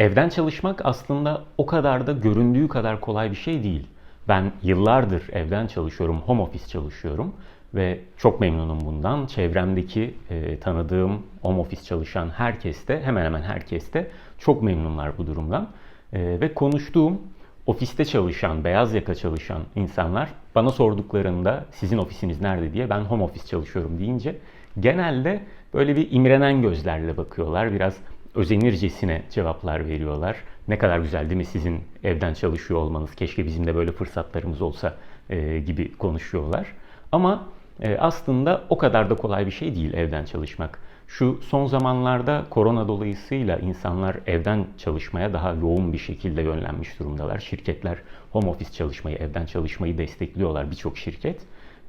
Evden çalışmak aslında o kadar da göründüğü kadar kolay bir şey değil. Ben yıllardır evden çalışıyorum, home office çalışıyorum ve çok memnunum bundan. Çevremdeki e, tanıdığım home office çalışan herkes de hemen hemen herkes de çok memnunlar bu durumdan. E, ve konuştuğum ofiste çalışan, beyaz yaka çalışan insanlar bana sorduklarında sizin ofisiniz nerede diye ben home office çalışıyorum deyince genelde böyle bir imrenen gözlerle bakıyorlar. Biraz özenircesine cevaplar veriyorlar. Ne kadar güzel değil mi sizin evden çalışıyor olmanız, keşke bizim de böyle fırsatlarımız olsa e, gibi konuşuyorlar. Ama e, aslında o kadar da kolay bir şey değil evden çalışmak. Şu son zamanlarda korona dolayısıyla insanlar evden çalışmaya daha yoğun bir şekilde yönlenmiş durumdalar. Şirketler home office çalışmayı, evden çalışmayı destekliyorlar birçok şirket.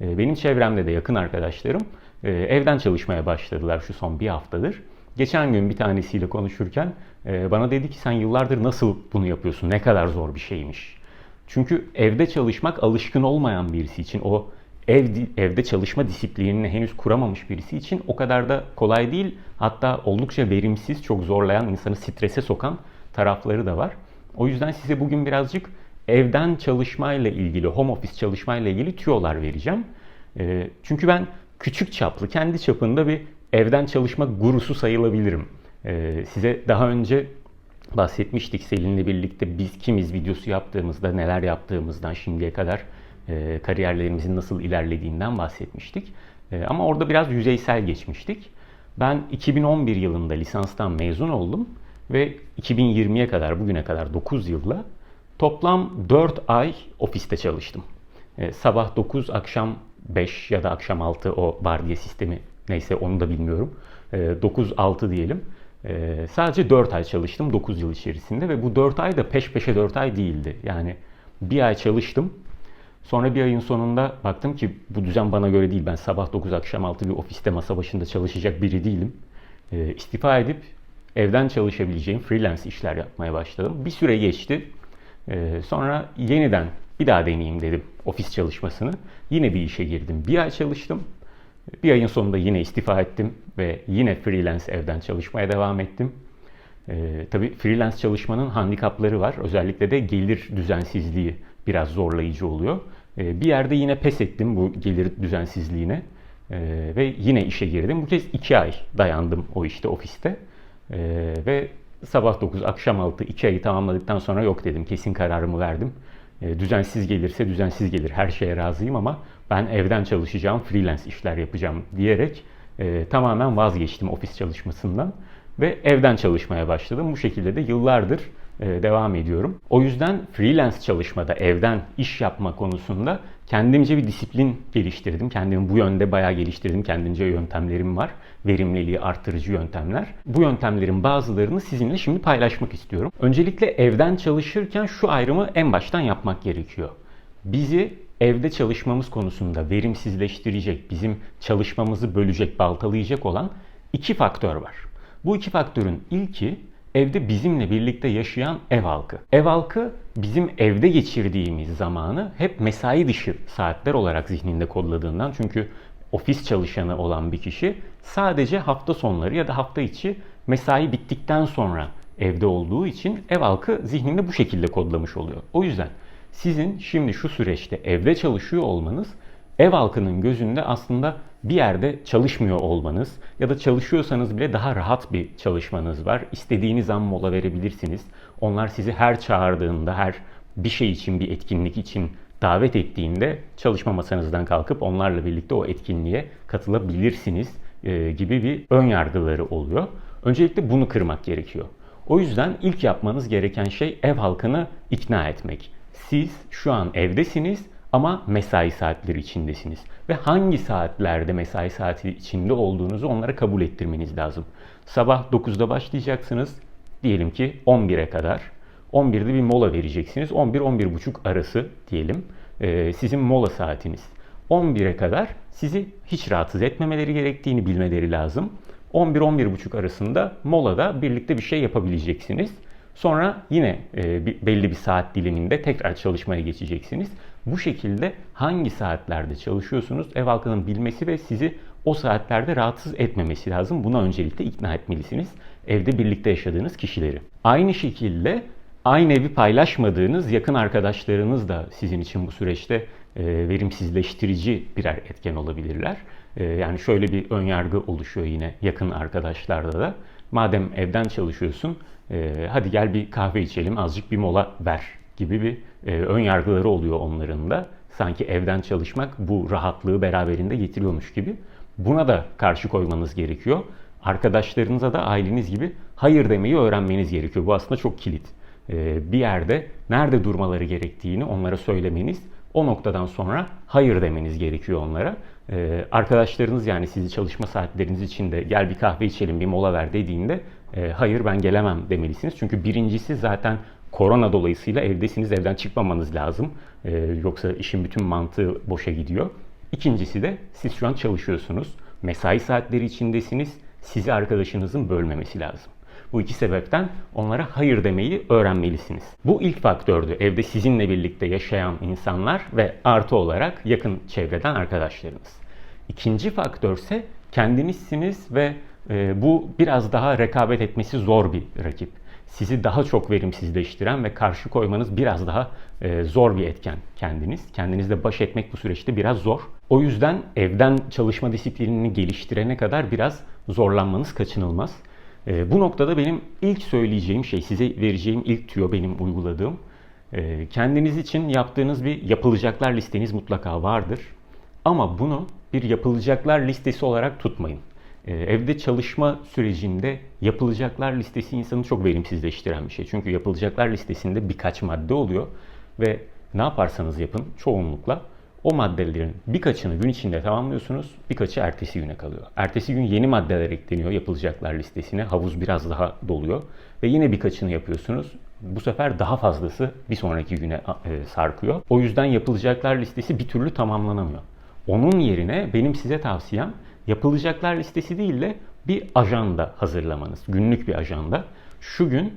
E, benim çevremde de yakın arkadaşlarım e, evden çalışmaya başladılar şu son bir haftadır. Geçen gün bir tanesiyle konuşurken e, bana dedi ki sen yıllardır nasıl bunu yapıyorsun? Ne kadar zor bir şeymiş. Çünkü evde çalışmak alışkın olmayan birisi için o ev evde çalışma disiplinini henüz kuramamış birisi için o kadar da kolay değil. Hatta oldukça verimsiz, çok zorlayan, insanı strese sokan tarafları da var. O yüzden size bugün birazcık evden çalışmayla ilgili, home office çalışmayla ilgili tüyolar vereceğim. E, çünkü ben küçük çaplı, kendi çapında bir evden çalışma gurusu sayılabilirim. Ee, size daha önce bahsetmiştik Selin'le birlikte biz kimiz videosu yaptığımızda neler yaptığımızdan şimdiye kadar e, kariyerlerimizin nasıl ilerlediğinden bahsetmiştik. E, ama orada biraz yüzeysel geçmiştik. Ben 2011 yılında lisanstan mezun oldum ve 2020'ye kadar bugüne kadar 9 yılla toplam 4 ay ofiste çalıştım. Sabah 9, akşam 5 ya da akşam 6 o vardiya sistemi Neyse onu da bilmiyorum. 9-6 ee, diyelim. Ee, sadece 4 ay çalıştım 9 yıl içerisinde ve bu 4 ay da peş peşe 4 ay değildi. Yani bir ay çalıştım. Sonra bir ayın sonunda baktım ki bu düzen bana göre değil. Ben sabah 9 akşam 6 bir ofiste masa başında çalışacak biri değilim. E, istifa edip evden çalışabileceğim freelance işler yapmaya başladım. Bir süre geçti. sonra yeniden bir daha deneyeyim dedim ofis çalışmasını. Yine bir işe girdim. Bir ay çalıştım. Bir ayın sonunda yine istifa ettim ve yine freelance evden çalışmaya devam ettim. Ee, tabii freelance çalışmanın handikapları var. Özellikle de gelir düzensizliği biraz zorlayıcı oluyor. Ee, bir yerde yine pes ettim bu gelir düzensizliğine ee, ve yine işe girdim. Bu kez iki ay dayandım o işte ofiste ee, ve sabah 9 akşam 6 iki ayı tamamladıktan sonra yok dedim kesin kararımı verdim. Ee, düzensiz gelirse düzensiz gelir her şeye razıyım ama ben evden çalışacağım, freelance işler yapacağım diyerek e, tamamen vazgeçtim ofis çalışmasından ve evden çalışmaya başladım. Bu şekilde de yıllardır e, devam ediyorum. O yüzden freelance çalışmada, evden iş yapma konusunda kendimce bir disiplin geliştirdim. Kendimi bu yönde bayağı geliştirdim. Kendimce yöntemlerim var. Verimliliği artırıcı yöntemler. Bu yöntemlerin bazılarını sizinle şimdi paylaşmak istiyorum. Öncelikle evden çalışırken şu ayrımı en baştan yapmak gerekiyor. Bizi evde çalışmamız konusunda verimsizleştirecek, bizim çalışmamızı bölecek, baltalayacak olan iki faktör var. Bu iki faktörün ilki evde bizimle birlikte yaşayan ev halkı. Ev halkı bizim evde geçirdiğimiz zamanı hep mesai dışı saatler olarak zihninde kodladığından çünkü ofis çalışanı olan bir kişi sadece hafta sonları ya da hafta içi mesai bittikten sonra evde olduğu için ev halkı zihninde bu şekilde kodlamış oluyor. O yüzden sizin şimdi şu süreçte evde çalışıyor olmanız ev halkının gözünde aslında bir yerde çalışmıyor olmanız ya da çalışıyorsanız bile daha rahat bir çalışmanız var. İstediğiniz an mola verebilirsiniz. Onlar sizi her çağırdığında, her bir şey için, bir etkinlik için davet ettiğinde çalışma masanızdan kalkıp onlarla birlikte o etkinliğe katılabilirsiniz e, gibi bir ön yargıları oluyor. Öncelikle bunu kırmak gerekiyor. O yüzden ilk yapmanız gereken şey ev halkını ikna etmek. Siz şu an evdesiniz ama mesai saatleri içindesiniz. Ve hangi saatlerde mesai saati içinde olduğunuzu onlara kabul ettirmeniz lazım. Sabah 9'da başlayacaksınız. Diyelim ki 11'e kadar. 11'de bir mola vereceksiniz. 11-11.30 arası diyelim. Ee, sizin mola saatiniz. 11'e kadar sizi hiç rahatsız etmemeleri gerektiğini bilmeleri lazım. 11-11.30 arasında molada birlikte bir şey yapabileceksiniz. Sonra yine e, belli bir saat diliminde tekrar çalışmaya geçeceksiniz. Bu şekilde hangi saatlerde çalışıyorsunuz ev halkının bilmesi ve sizi o saatlerde rahatsız etmemesi lazım. Buna öncelikle ikna etmelisiniz evde birlikte yaşadığınız kişileri. Aynı şekilde aynı evi paylaşmadığınız yakın arkadaşlarınız da sizin için bu süreçte e, verimsizleştirici birer etken olabilirler. E, yani şöyle bir önyargı oluşuyor yine yakın arkadaşlarda da. Madem evden çalışıyorsun, e, hadi gel bir kahve içelim, azıcık bir mola ver gibi bir ön yargıları oluyor onların da. Sanki evden çalışmak bu rahatlığı beraberinde getiriyormuş gibi. Buna da karşı koymanız gerekiyor. Arkadaşlarınıza da aileniz gibi hayır demeyi öğrenmeniz gerekiyor. Bu aslında çok kilit. Bir yerde nerede durmaları gerektiğini onlara söylemeniz o noktadan sonra hayır demeniz gerekiyor onlara. Ee, arkadaşlarınız yani sizi çalışma saatleriniz içinde gel bir kahve içelim bir mola ver dediğinde e, hayır ben gelemem demelisiniz. Çünkü birincisi zaten korona dolayısıyla evdesiniz evden çıkmamanız lazım. Ee, yoksa işin bütün mantığı boşa gidiyor. İkincisi de siz şu an çalışıyorsunuz. Mesai saatleri içindesiniz. Sizi arkadaşınızın bölmemesi lazım. Bu iki sebepten onlara hayır demeyi öğrenmelisiniz. Bu ilk faktördü. Evde sizinle birlikte yaşayan insanlar ve artı olarak yakın çevreden arkadaşlarınız. İkinci faktör ise kendinizsiniz ve e, bu biraz daha rekabet etmesi zor bir rakip. Sizi daha çok verimsizleştiren ve karşı koymanız biraz daha e, zor bir etken kendiniz. Kendinizle baş etmek bu süreçte biraz zor. O yüzden evden çalışma disiplinini geliştirene kadar biraz zorlanmanız kaçınılmaz. E, bu noktada benim ilk söyleyeceğim şey, size vereceğim ilk tüyo benim uyguladığım. E, kendiniz için yaptığınız bir yapılacaklar listeniz mutlaka vardır. Ama bunu bir yapılacaklar listesi olarak tutmayın. E, evde çalışma sürecinde yapılacaklar listesi insanı çok verimsizleştiren bir şey. Çünkü yapılacaklar listesinde birkaç madde oluyor ve ne yaparsanız yapın çoğunlukla o maddelerin birkaçını gün içinde tamamlıyorsunuz, birkaçı ertesi güne kalıyor. Ertesi gün yeni maddeler ekleniyor yapılacaklar listesine. Havuz biraz daha doluyor ve yine birkaçını yapıyorsunuz. Bu sefer daha fazlası bir sonraki güne e, sarkıyor. O yüzden yapılacaklar listesi bir türlü tamamlanamıyor. Onun yerine benim size tavsiyem yapılacaklar listesi değil de bir ajanda hazırlamanız. Günlük bir ajanda. Şu gün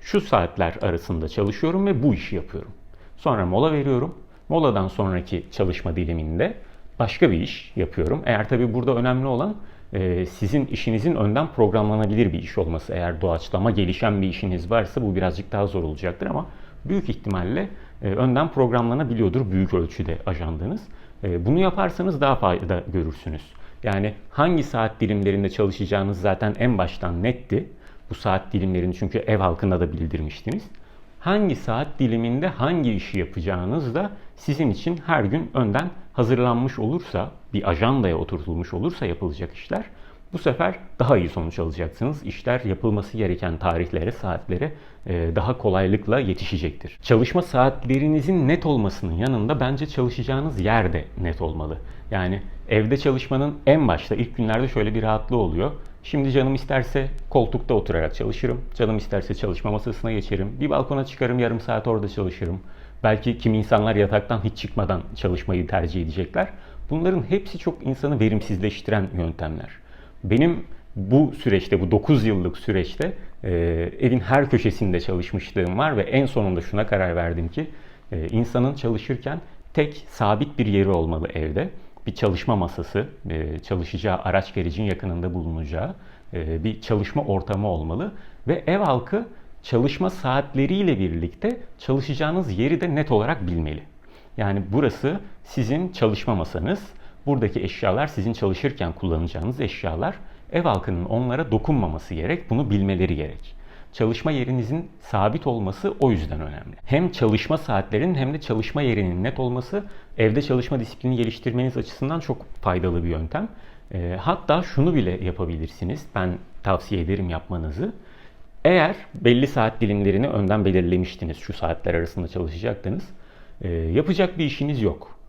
şu saatler arasında çalışıyorum ve bu işi yapıyorum. Sonra mola veriyorum Moladan sonraki çalışma diliminde başka bir iş yapıyorum. Eğer tabii burada önemli olan e, sizin işinizin önden programlanabilir bir iş olması. Eğer doğaçlama gelişen bir işiniz varsa bu birazcık daha zor olacaktır ama büyük ihtimalle e, önden programlanabiliyordur büyük ölçüde ajandanız. E, bunu yaparsanız daha fayda görürsünüz. Yani hangi saat dilimlerinde çalışacağınız zaten en baştan netti. Bu saat dilimlerini çünkü ev halkına da bildirmiştiniz hangi saat diliminde hangi işi yapacağınız da sizin için her gün önden hazırlanmış olursa, bir ajandaya oturtulmuş olursa yapılacak işler bu sefer daha iyi sonuç alacaksınız. İşler yapılması gereken tarihlere, saatlere e, daha kolaylıkla yetişecektir. Çalışma saatlerinizin net olmasının yanında bence çalışacağınız yer de net olmalı. Yani evde çalışmanın en başta ilk günlerde şöyle bir rahatlığı oluyor. Şimdi canım isterse koltukta oturarak çalışırım. Canım isterse çalışma masasına geçerim. Bir balkona çıkarım yarım saat orada çalışırım. Belki kimi insanlar yataktan hiç çıkmadan çalışmayı tercih edecekler. Bunların hepsi çok insanı verimsizleştiren yöntemler. Benim bu süreçte, bu 9 yıllık süreçte e, evin her köşesinde çalışmışlığım var ve en sonunda şuna karar verdim ki e, insanın çalışırken tek sabit bir yeri olmalı evde bir çalışma masası, e, çalışacağı araç gericin yakınında bulunacağı e, bir çalışma ortamı olmalı ve ev halkı çalışma saatleriyle birlikte çalışacağınız yeri de net olarak bilmeli. Yani burası sizin çalışma masanız. Buradaki eşyalar sizin çalışırken kullanacağınız eşyalar. Ev halkının onlara dokunmaması gerek, bunu bilmeleri gerek çalışma yerinizin sabit olması o yüzden önemli. Hem çalışma saatlerinin hem de çalışma yerinin net olması evde çalışma disiplini geliştirmeniz açısından çok faydalı bir yöntem. Ee, hatta şunu bile yapabilirsiniz. Ben tavsiye ederim yapmanızı. Eğer belli saat dilimlerini önden belirlemiştiniz, şu saatler arasında çalışacaktınız. E, yapacak bir işiniz yok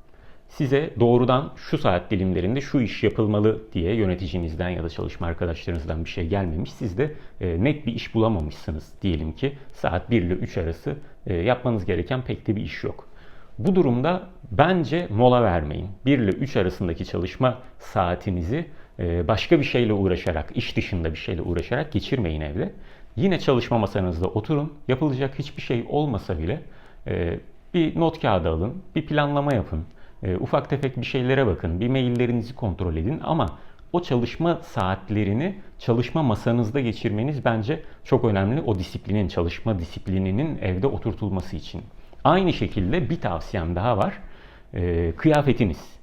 size doğrudan şu saat dilimlerinde şu iş yapılmalı diye yöneticinizden ya da çalışma arkadaşlarınızdan bir şey gelmemiş. Siz de e, net bir iş bulamamışsınız diyelim ki saat 1 ile 3 arası e, yapmanız gereken pek de bir iş yok. Bu durumda bence mola vermeyin. 1 ile 3 arasındaki çalışma saatinizi e, başka bir şeyle uğraşarak, iş dışında bir şeyle uğraşarak geçirmeyin evde. Yine çalışma masanızda oturun. Yapılacak hiçbir şey olmasa bile bir not kağıdı alın, bir planlama yapın. E, ufak tefek bir şeylere bakın, bir maillerinizi kontrol edin ama o çalışma saatlerini çalışma masanızda geçirmeniz bence çok önemli. O disiplinin, çalışma disiplininin evde oturtulması için. Aynı şekilde bir tavsiyem daha var. Ee, kıyafetiniz.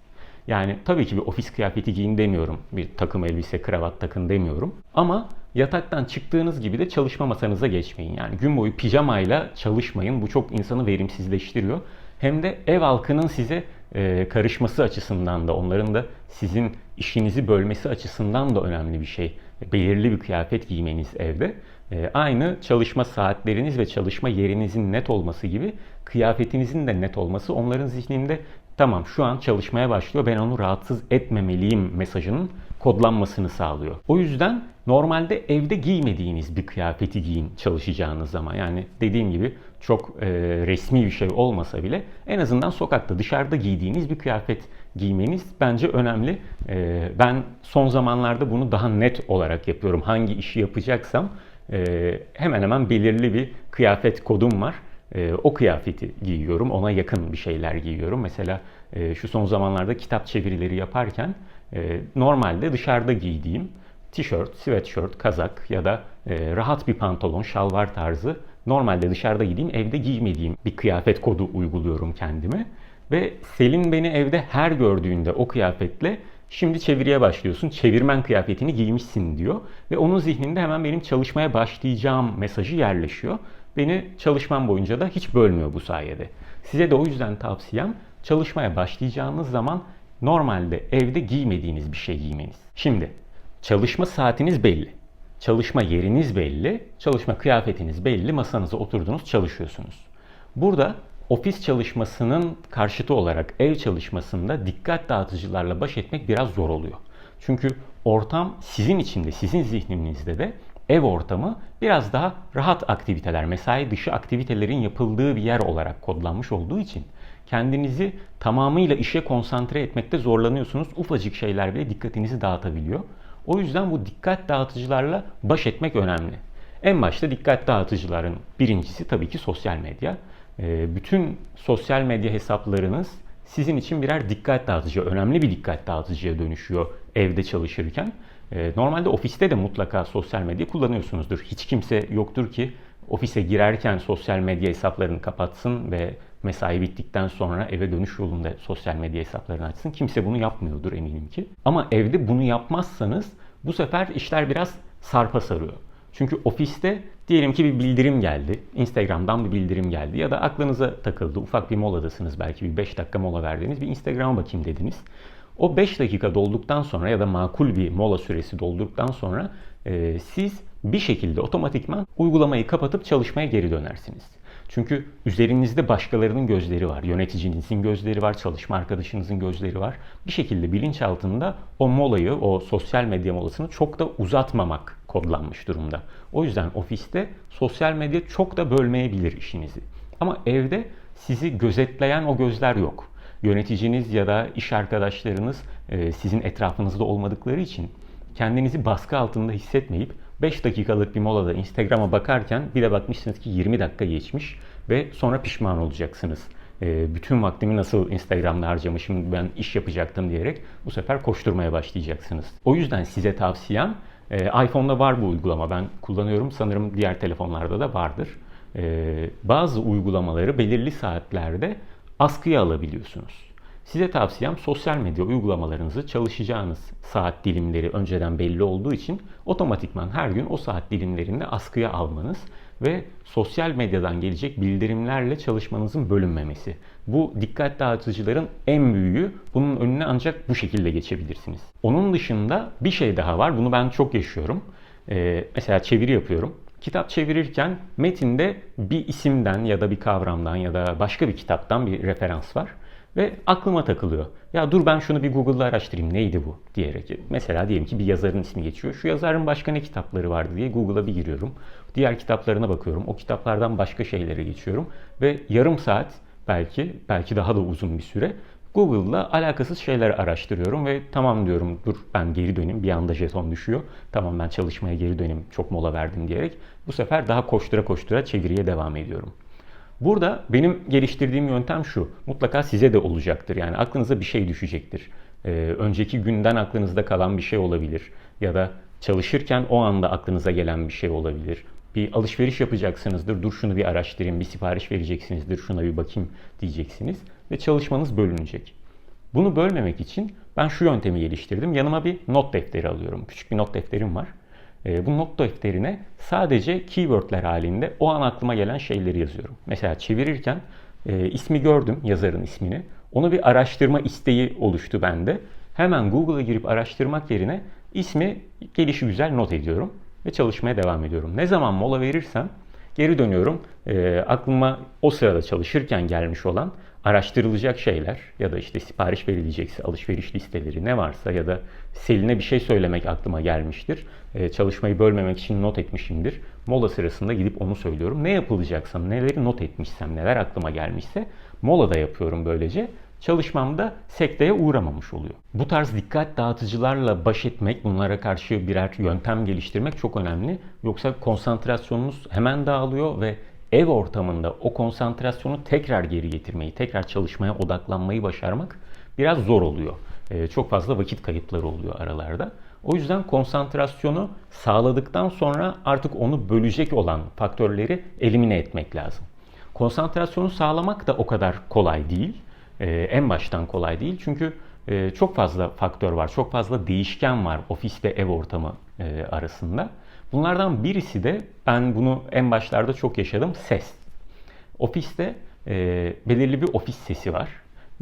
Yani tabii ki bir ofis kıyafeti giyin demiyorum. Bir takım elbise, kravat takın demiyorum. Ama yataktan çıktığınız gibi de çalışma masanıza geçmeyin. Yani gün boyu pijamayla çalışmayın. Bu çok insanı verimsizleştiriyor. Hem de ev halkının size e, karışması açısından da onların da sizin işinizi bölmesi açısından da önemli bir şey. Belirli bir kıyafet giymeniz evde. E, aynı çalışma saatleriniz ve çalışma yerinizin net olması gibi kıyafetinizin de net olması onların zihninde tamam şu an çalışmaya başlıyor ben onu rahatsız etmemeliyim mesajının kodlanmasını sağlıyor. O yüzden normalde evde giymediğiniz bir kıyafeti giyin çalışacağınız zaman. Yani dediğim gibi çok e, resmi bir şey olmasa bile en azından sokakta dışarıda giydiğiniz bir kıyafet giymeniz bence önemli. E, ben son zamanlarda bunu daha net olarak yapıyorum. Hangi işi yapacaksam e, hemen hemen belirli bir kıyafet kodum var e, o kıyafeti giyiyorum. Ona yakın bir şeyler giyiyorum. Mesela e, şu son zamanlarda kitap çevirileri yaparken e, normalde dışarıda giydiğim tişört, sweatshirt, kazak ya da e, rahat bir pantolon, şalvar tarzı normalde dışarıda giydiğim, evde giymediğim bir kıyafet kodu uyguluyorum kendime. Ve Selin beni evde her gördüğünde o kıyafetle Şimdi çeviriye başlıyorsun. Çevirmen kıyafetini giymişsin diyor. Ve onun zihninde hemen benim çalışmaya başlayacağım mesajı yerleşiyor. Beni çalışmam boyunca da hiç bölmüyor bu sayede. Size de o yüzden tavsiyem çalışmaya başlayacağınız zaman normalde evde giymediğiniz bir şey giymeniz. Şimdi çalışma saatiniz belli. Çalışma yeriniz belli, çalışma kıyafetiniz belli, masanıza oturdunuz, çalışıyorsunuz. Burada ofis çalışmasının karşıtı olarak ev çalışmasında dikkat dağıtıcılarla baş etmek biraz zor oluyor. Çünkü ortam sizin içinde, sizin zihninizde de ev ortamı biraz daha rahat aktiviteler, mesai dışı aktivitelerin yapıldığı bir yer olarak kodlanmış olduğu için kendinizi tamamıyla işe konsantre etmekte zorlanıyorsunuz. Ufacık şeyler bile dikkatinizi dağıtabiliyor. O yüzden bu dikkat dağıtıcılarla baş etmek önemli. En başta dikkat dağıtıcıların birincisi tabii ki sosyal medya. Ee, bütün sosyal medya hesaplarınız sizin için birer dikkat dağıtıcı, önemli bir dikkat dağıtıcıya dönüşüyor evde çalışırken. Ee, normalde ofiste de mutlaka sosyal medya kullanıyorsunuzdur. Hiç kimse yoktur ki ofise girerken sosyal medya hesaplarını kapatsın ve mesai bittikten sonra eve dönüş yolunda sosyal medya hesaplarını açsın. Kimse bunu yapmıyordur eminim ki. Ama evde bunu yapmazsanız bu sefer işler biraz sarpa sarıyor. Çünkü ofiste diyelim ki bir bildirim geldi. Instagram'dan bir bildirim geldi ya da aklınıza takıldı. Ufak bir moladasınız belki bir 5 dakika mola verdiğiniz bir Instagram'a bakayım dediniz. O 5 dakika dolduktan sonra ya da makul bir mola süresi dolduktan sonra e, siz bir şekilde otomatikman uygulamayı kapatıp çalışmaya geri dönersiniz. Çünkü üzerinizde başkalarının gözleri var. Yöneticinizin gözleri var, çalışma arkadaşınızın gözleri var. Bir şekilde bilinç altında o molayı, o sosyal medya molasını çok da uzatmamak kodlanmış durumda. O yüzden ofiste sosyal medya çok da bölmeyebilir işinizi. Ama evde sizi gözetleyen o gözler yok yöneticiniz ya da iş arkadaşlarınız e, sizin etrafınızda olmadıkları için kendinizi baskı altında hissetmeyip 5 dakikalık bir molada Instagram'a bakarken bir de bakmışsınız ki 20 dakika geçmiş ve sonra pişman olacaksınız. E, bütün vaktimi nasıl Instagram'da harcamışım ben iş yapacaktım diyerek bu sefer koşturmaya başlayacaksınız. O yüzden size tavsiyem e, iPhone'da var bu uygulama ben kullanıyorum sanırım diğer telefonlarda da vardır. Bazı uygulamaları belirli saatlerde askıya alabiliyorsunuz. Size tavsiyem sosyal medya uygulamalarınızı çalışacağınız saat dilimleri önceden belli olduğu için otomatikman her gün o saat dilimlerinde askıya almanız ve sosyal medyadan gelecek bildirimlerle çalışmanızın bölünmemesi. Bu dikkat dağıtıcıların en büyüğü. Bunun önüne ancak bu şekilde geçebilirsiniz. Onun dışında bir şey daha var. Bunu ben çok yaşıyorum. Ee, mesela çeviri yapıyorum. Kitap çevirirken metinde bir isimden ya da bir kavramdan ya da başka bir kitaptan bir referans var. Ve aklıma takılıyor. Ya dur ben şunu bir Google'da araştırayım neydi bu diyerek. Mesela diyelim ki bir yazarın ismi geçiyor. Şu yazarın başka ne kitapları vardı diye Google'a bir giriyorum. Diğer kitaplarına bakıyorum. O kitaplardan başka şeylere geçiyorum. Ve yarım saat belki belki daha da uzun bir süre Google'la alakasız şeyler araştırıyorum ve tamam diyorum dur ben geri döneyim bir anda jeton düşüyor. Tamam ben çalışmaya geri döneyim çok mola verdim diyerek bu sefer daha koştura koştura çeviriye devam ediyorum. Burada benim geliştirdiğim yöntem şu. Mutlaka size de olacaktır. Yani aklınıza bir şey düşecektir. Ee, önceki günden aklınızda kalan bir şey olabilir. Ya da çalışırken o anda aklınıza gelen bir şey olabilir. Bir alışveriş yapacaksınızdır. Dur şunu bir araştırayım. Bir sipariş vereceksinizdir. Şuna bir bakayım diyeceksiniz. Ve çalışmanız bölünecek. Bunu bölmemek için ben şu yöntemi geliştirdim. Yanıma bir not defteri alıyorum. Küçük bir not defterim var. E, bu not defterine sadece keywordler halinde o an aklıma gelen şeyleri yazıyorum. Mesela çevirirken e, ismi gördüm, yazarın ismini. Onu bir araştırma isteği oluştu bende. Hemen Google'a girip araştırmak yerine ismi gelişi güzel not ediyorum ve çalışmaya devam ediyorum. Ne zaman mola verirsem geri dönüyorum. E, aklıma o sırada çalışırken gelmiş olan araştırılacak şeyler ya da işte sipariş verilecekse alışveriş listeleri ne varsa ya da Selin'e bir şey söylemek aklıma gelmiştir. Ee, çalışmayı bölmemek için not etmişimdir. Mola sırasında gidip onu söylüyorum. Ne yapılacaksam, neleri not etmişsem, neler aklıma gelmişse molada yapıyorum böylece. Çalışmamda sekteye uğramamış oluyor. Bu tarz dikkat dağıtıcılarla baş etmek, bunlara karşı birer yöntem geliştirmek çok önemli. Yoksa konsantrasyonunuz hemen dağılıyor ve ev ortamında o konsantrasyonu tekrar geri getirmeyi, tekrar çalışmaya odaklanmayı başarmak biraz zor oluyor. Ee, çok fazla vakit kayıpları oluyor aralarda. O yüzden konsantrasyonu sağladıktan sonra artık onu bölecek olan faktörleri elimine etmek lazım. Konsantrasyonu sağlamak da o kadar kolay değil. Ee, en baştan kolay değil. Çünkü e, çok fazla faktör var, çok fazla değişken var ofis ve ev ortamı e, arasında. Bunlardan birisi de ben bunu en başlarda çok yaşadım ses. Ofiste e, belirli bir ofis sesi var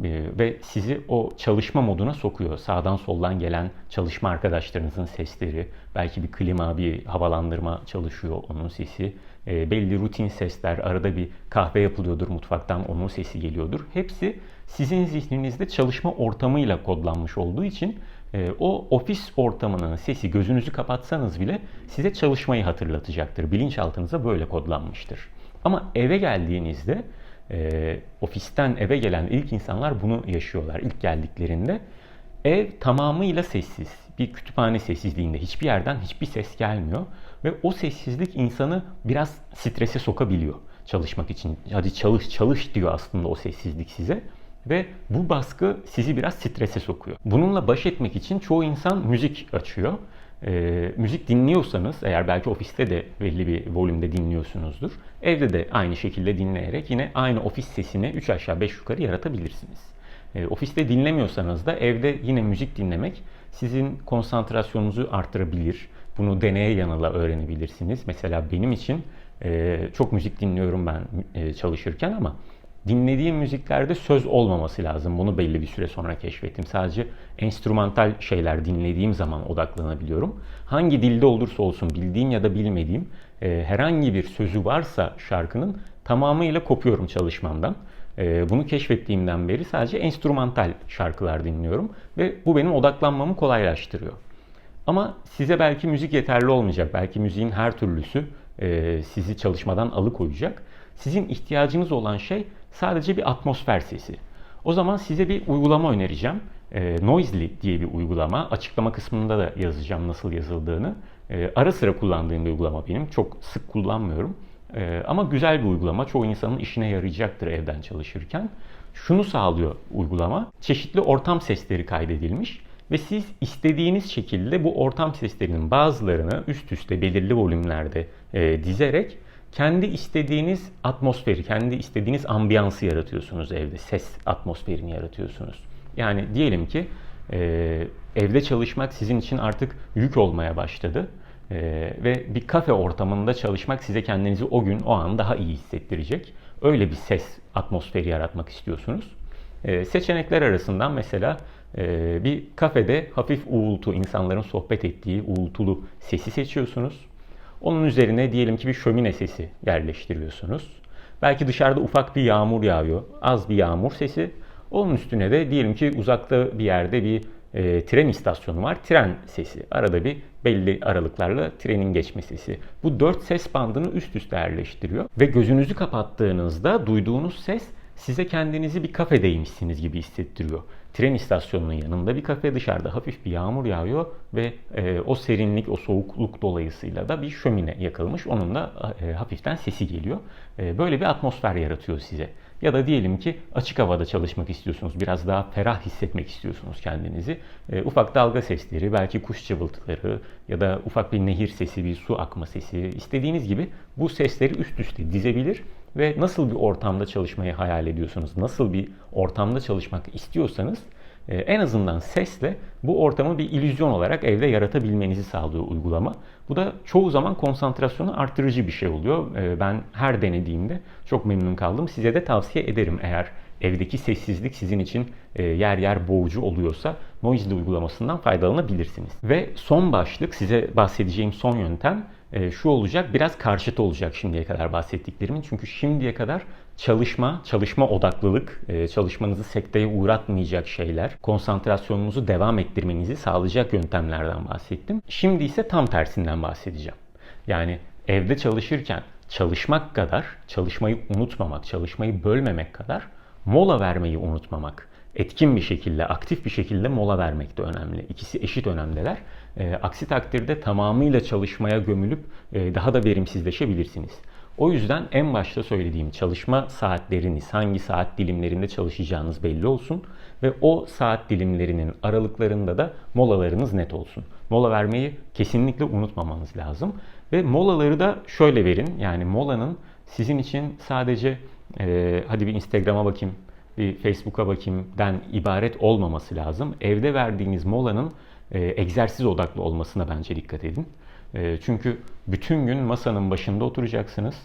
e, ve sizi o çalışma moduna sokuyor. Sağdan soldan gelen çalışma arkadaşlarınızın sesleri, belki bir klima, bir havalandırma çalışıyor onun sesi, e, belli rutin sesler, arada bir kahve yapılıyordur mutfaktan onun sesi geliyordur. Hepsi sizin zihninizde çalışma ortamıyla kodlanmış olduğu için e, o ofis ortamının sesi gözünüzü kapatsanız bile size çalışmayı hatırlatacaktır. Bilinçaltınıza böyle kodlanmıştır. Ama eve geldiğinizde e, ofisten eve gelen ilk insanlar bunu yaşıyorlar ilk geldiklerinde. Ev tamamıyla sessiz. Bir kütüphane sessizliğinde hiçbir yerden hiçbir ses gelmiyor. Ve o sessizlik insanı biraz strese sokabiliyor çalışmak için. Hadi çalış çalış diyor aslında o sessizlik size. Ve bu baskı sizi biraz strese sokuyor. Bununla baş etmek için çoğu insan müzik açıyor. E, müzik dinliyorsanız eğer belki ofiste de belli bir volümde dinliyorsunuzdur. Evde de aynı şekilde dinleyerek yine aynı ofis sesini 3 aşağı 5 yukarı yaratabilirsiniz. E, ofiste dinlemiyorsanız da evde yine müzik dinlemek sizin konsantrasyonunuzu artırabilir. Bunu deneye yanıla öğrenebilirsiniz. Mesela benim için e, çok müzik dinliyorum ben e, çalışırken ama dinlediğim müziklerde söz olmaması lazım. Bunu belli bir süre sonra keşfettim. Sadece enstrümantal şeyler dinlediğim zaman odaklanabiliyorum. Hangi dilde olursa olsun bildiğim ya da bilmediğim e, herhangi bir sözü varsa şarkının tamamıyla kopuyorum çalışmamdan. E, bunu keşfettiğimden beri sadece enstrümantal şarkılar dinliyorum ve bu benim odaklanmamı kolaylaştırıyor. Ama size belki müzik yeterli olmayacak. Belki müziğin her türlüsü e, sizi çalışmadan alıkoyacak. Sizin ihtiyacınız olan şey sadece bir atmosfer sesi. O zaman size bir uygulama önereceğim. E, Noisely diye bir uygulama. Açıklama kısmında da yazacağım nasıl yazıldığını. E, ara sıra kullandığım bir uygulama benim. Çok sık kullanmıyorum. E, ama güzel bir uygulama. Çoğu insanın işine yarayacaktır evden çalışırken. Şunu sağlıyor uygulama. Çeşitli ortam sesleri kaydedilmiş ve siz istediğiniz şekilde bu ortam seslerinin bazılarını üst üste belirli volümlerde e, dizerek kendi istediğiniz atmosferi, kendi istediğiniz ambiyansı yaratıyorsunuz evde. Ses atmosferini yaratıyorsunuz. Yani diyelim ki e, evde çalışmak sizin için artık yük olmaya başladı. E, ve bir kafe ortamında çalışmak size kendinizi o gün, o an daha iyi hissettirecek. Öyle bir ses atmosferi yaratmak istiyorsunuz. E, seçenekler arasından mesela e, bir kafede hafif uğultu, insanların sohbet ettiği uğultulu sesi seçiyorsunuz. Onun üzerine diyelim ki bir şömine sesi yerleştiriyorsunuz. Belki dışarıda ufak bir yağmur yağıyor. Az bir yağmur sesi. Onun üstüne de diyelim ki uzakta bir yerde bir e, tren istasyonu var. Tren sesi. Arada bir belli aralıklarla trenin geçme sesi. Bu dört ses bandını üst üste yerleştiriyor. Ve gözünüzü kapattığınızda duyduğunuz ses size kendinizi bir kafedeymişsiniz gibi hissettiriyor. Tren istasyonunun yanında bir kafe dışarıda hafif bir yağmur yağıyor ve e, o serinlik, o soğukluk dolayısıyla da bir şömine yakılmış. Onun da e, hafiften sesi geliyor. E, böyle bir atmosfer yaratıyor size. Ya da diyelim ki açık havada çalışmak istiyorsunuz. Biraz daha ferah hissetmek istiyorsunuz kendinizi. E, ufak dalga sesleri, belki kuş cıvıltıları ya da ufak bir nehir sesi, bir su akma sesi istediğiniz gibi bu sesleri üst üste dizebilir ve nasıl bir ortamda çalışmayı hayal ediyorsunuz, nasıl bir ortamda çalışmak istiyorsanız en azından sesle bu ortamı bir illüzyon olarak evde yaratabilmenizi sağlıyor uygulama. Bu da çoğu zaman konsantrasyonu artırıcı bir şey oluyor. E, ben her denediğimde çok memnun kaldım. Size de tavsiye ederim eğer evdeki sessizlik sizin için e, yer yer boğucu oluyorsa Noisely uygulamasından faydalanabilirsiniz. Ve son başlık size bahsedeceğim son yöntem şu olacak. Biraz karşıt olacak şimdiye kadar bahsettiklerimin. Çünkü şimdiye kadar çalışma, çalışma odaklılık, çalışmanızı sekteye uğratmayacak şeyler, konsantrasyonunuzu devam ettirmenizi sağlayacak yöntemlerden bahsettim. Şimdi ise tam tersinden bahsedeceğim. Yani evde çalışırken çalışmak kadar, çalışmayı unutmamak, çalışmayı bölmemek kadar mola vermeyi unutmamak etkin bir şekilde, aktif bir şekilde mola vermek de önemli. İkisi eşit önemliler. E, aksi takdirde tamamıyla çalışmaya gömülüp e, daha da verimsizleşebilirsiniz. O yüzden en başta söylediğim çalışma saatleriniz, hangi saat dilimlerinde çalışacağınız belli olsun ve o saat dilimlerinin aralıklarında da molalarınız net olsun. Mola vermeyi kesinlikle unutmamanız lazım ve molaları da şöyle verin. Yani molanın sizin için sadece e, hadi bir Instagram'a bakayım, bir Facebook'a bakayım den ibaret olmaması lazım. Evde verdiğiniz molanın e, egzersiz odaklı olmasına bence dikkat edin. E, çünkü bütün gün masanın başında oturacaksınız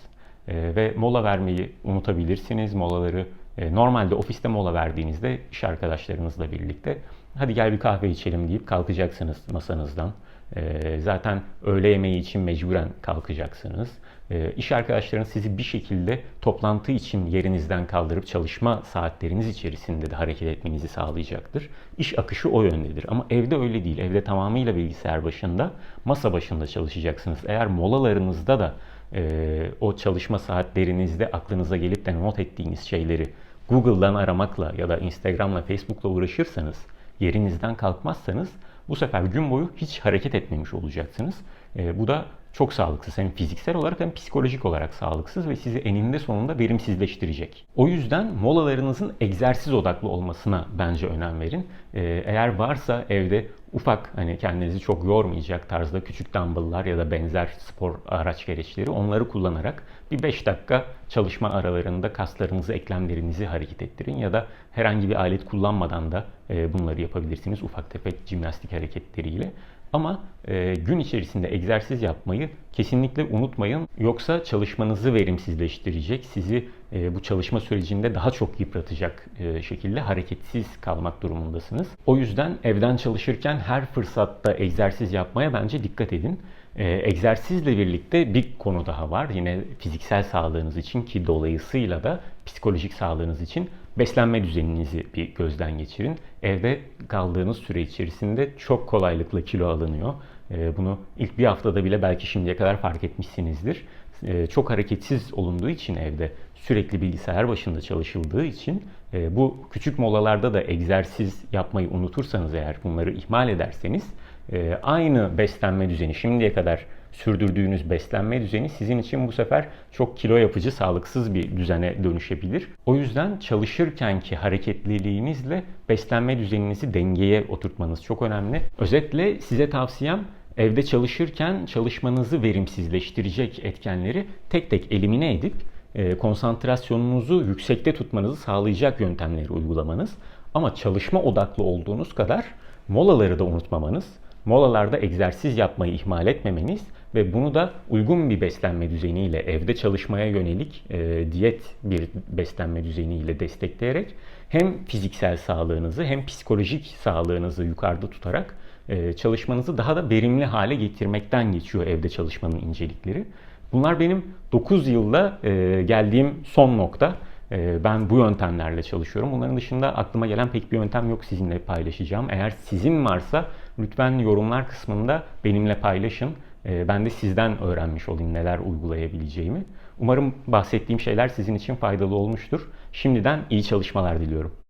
e, ve mola vermeyi unutabilirsiniz. Molaları e, normalde ofiste mola verdiğinizde iş arkadaşlarınızla birlikte hadi gel bir kahve içelim deyip kalkacaksınız masanızdan. E, zaten öğle yemeği için mecburen kalkacaksınız. E, iş arkadaşlarınız sizi bir şekilde toplantı için yerinizden kaldırıp çalışma saatleriniz içerisinde de hareket etmenizi sağlayacaktır. İş akışı o yöndedir. Ama evde öyle değil. Evde tamamıyla bilgisayar başında, masa başında çalışacaksınız. Eğer molalarınızda da e, o çalışma saatlerinizde aklınıza gelip de not ettiğiniz şeyleri Google'dan aramakla ya da Instagram'la, Facebook'la uğraşırsanız, yerinizden kalkmazsanız bu sefer gün boyu hiç hareket etmemiş olacaksınız. E, bu da çok sağlıksız. Hem fiziksel olarak hem psikolojik olarak sağlıksız ve sizi eninde sonunda verimsizleştirecek. O yüzden molalarınızın egzersiz odaklı olmasına bence önem verin. Ee, eğer varsa evde ufak hani kendinizi çok yormayacak tarzda küçük dumbbell'lar ya da benzer spor araç gereçleri onları kullanarak bir 5 dakika çalışma aralarında kaslarınızı, eklemlerinizi hareket ettirin ya da herhangi bir alet kullanmadan da e, bunları yapabilirsiniz ufak tefek jimnastik hareketleriyle. Ama e, gün içerisinde egzersiz yapmayı kesinlikle unutmayın. Yoksa çalışmanızı verimsizleştirecek, sizi e, bu çalışma sürecinde daha çok yıpratacak şekilde hareketsiz kalmak durumundasınız. O yüzden evden çalışırken her fırsatta egzersiz yapmaya bence dikkat edin. E, egzersizle birlikte bir konu daha var. Yine fiziksel sağlığınız için ki dolayısıyla da psikolojik sağlığınız için beslenme düzeninizi bir gözden geçirin. Evde kaldığınız süre içerisinde çok kolaylıkla kilo alınıyor. Ee, bunu ilk bir haftada bile belki şimdiye kadar fark etmişsinizdir. Ee, çok hareketsiz olunduğu için evde sürekli bilgisayar başında çalışıldığı için e, bu küçük molalarda da egzersiz yapmayı unutursanız eğer bunları ihmal ederseniz e, aynı beslenme düzeni şimdiye kadar sürdürdüğünüz beslenme düzeni sizin için bu sefer çok kilo yapıcı, sağlıksız bir düzene dönüşebilir. O yüzden çalışırkenki hareketliliğinizle beslenme düzeninizi dengeye oturtmanız çok önemli. Özetle size tavsiyem evde çalışırken çalışmanızı verimsizleştirecek etkenleri tek tek elimine edip e, konsantrasyonunuzu yüksekte tutmanızı sağlayacak yöntemleri uygulamanız. Ama çalışma odaklı olduğunuz kadar molaları da unutmamanız, molalarda egzersiz yapmayı ihmal etmemeniz ve bunu da uygun bir beslenme düzeniyle evde çalışmaya yönelik e, diyet bir beslenme düzeniyle destekleyerek hem fiziksel sağlığınızı hem psikolojik sağlığınızı yukarıda tutarak e, çalışmanızı daha da verimli hale getirmekten geçiyor evde çalışmanın incelikleri. Bunlar benim 9 yılda e, geldiğim son nokta. E, ben bu yöntemlerle çalışıyorum. Bunların dışında aklıma gelen pek bir yöntem yok sizinle paylaşacağım. Eğer sizin varsa lütfen yorumlar kısmında benimle paylaşın. E, ben de sizden öğrenmiş olayım neler uygulayabileceğimi. Umarım bahsettiğim şeyler sizin için faydalı olmuştur. Şimdiden iyi çalışmalar diliyorum.